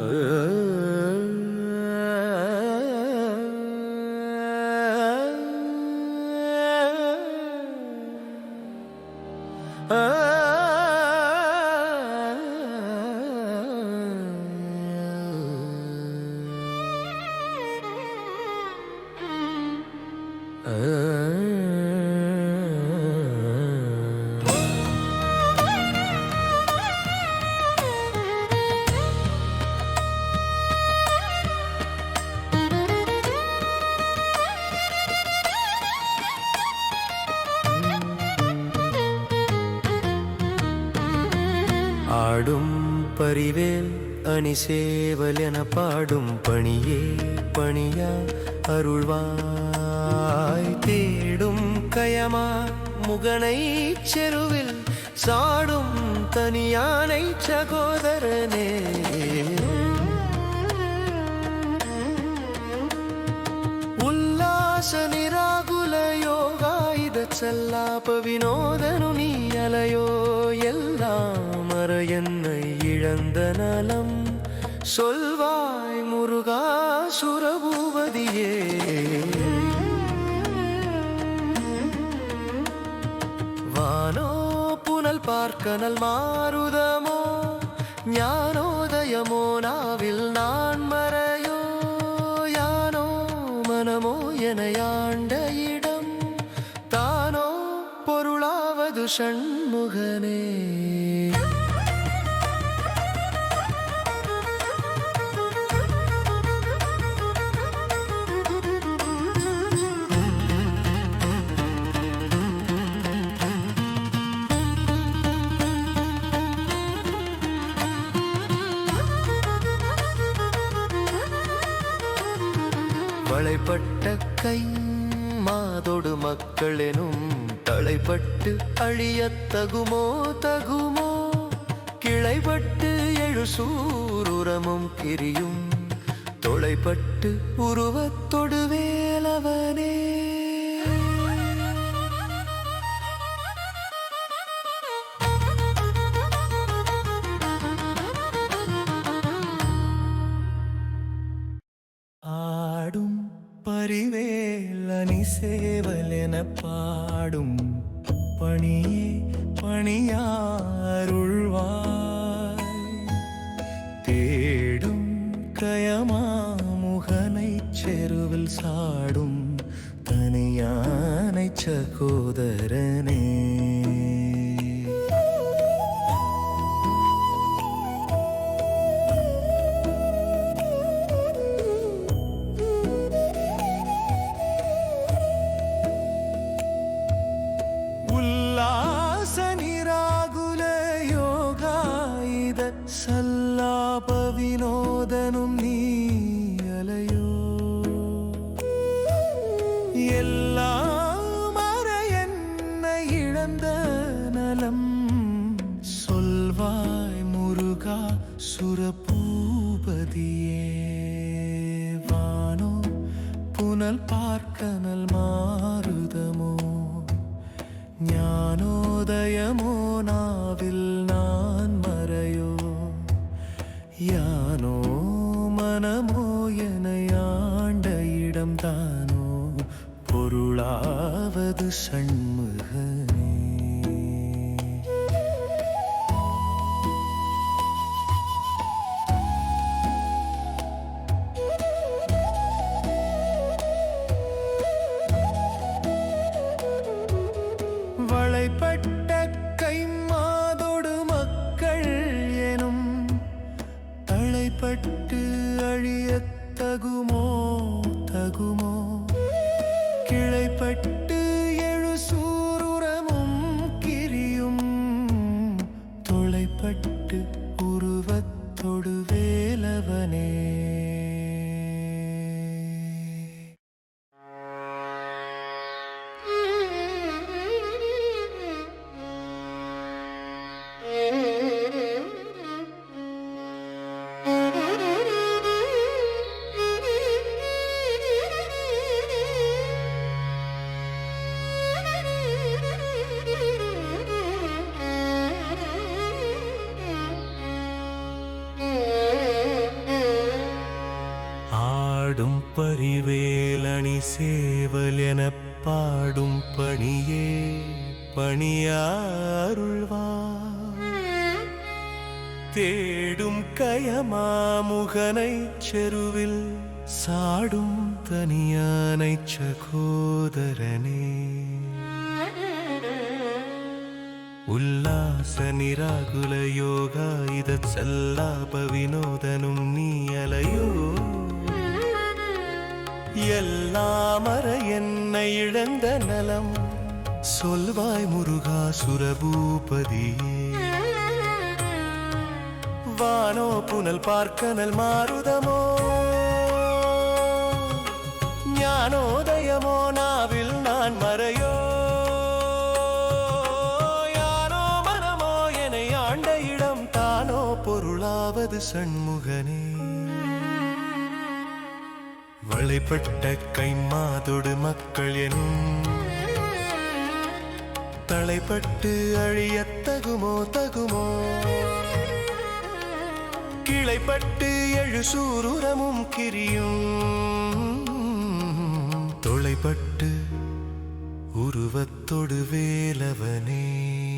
Uh... ஆடும் பரிவேல் அணிசேவல் என பாடும் பணியே பணியா அருள்வாய். தேடும் கயமா முகனை செருவில் சாடும் தனியானை சகோதரனே. ఉల్లాస నిరాగుల యోగాయుధ చల్లాప వినోదను నీ అలయో இழந்த நலம். சொல்வாய் முருகா சுரபூவதியே வானோ புனல் பார்க்கனல் மாறுதமோ ஞானோதயமோ நாவில் நான் மறையோ யானோ மனமோ என யாண்ட இடம். தானோ பொருளாவது சண்முகனே. வளைப்பட்ட கை மாதொடு மக்களெனும் தலைப்பட்டு அழிய தகுமோ தகுமோ? கிளைப்பட்டு எழுசூருரமும் கிரியும். தொலைப்பட்டு உருவத்தொடு வேலவனே பரிவேலனி சேவல் என பாடும் பணியே பணியாருள்வாய். தேடும் கயமா முகனை செருவில் சாடும் தனியானை சகோதரனே. சுரபூபதியே வானோ புனல் பார்க்கனல் மாறுதமோ ஞானோதயமோ நாவில் நான் வளைப்பட்ட பரிவேலணி சேவல் எனப் பாடும் பணியே பணியாருள்வா தேடும் கயமாமுகனை செருவில் சாடும் தனியானை சகோதரனே. உல்லாச நிராகுல யோகா இத சல்லாப வினோதனும் நீ அலையோ எல்லாமற என்னை இழந்த நலம். சொல்வாய் முருகா சுரபூபதியே வானோ புனல் பார்க்கனல் மாறுதமோ ஞானோதயமோ நாவில் நான் மறையோ. யானோ மனமோ என ஆண்ட இடம் தானோ பொருளாவது சண்முகனே. வளைப்பட்ட கைமாதொடு மக்கள் எனும் தலைப்பட்டு அழிய தகுமோ தகுமோ? கிளைப்பட்டு எழு சூருரமும் கிரியும். தொலைப்பட்டு உருவத்தொடு வேலவனே.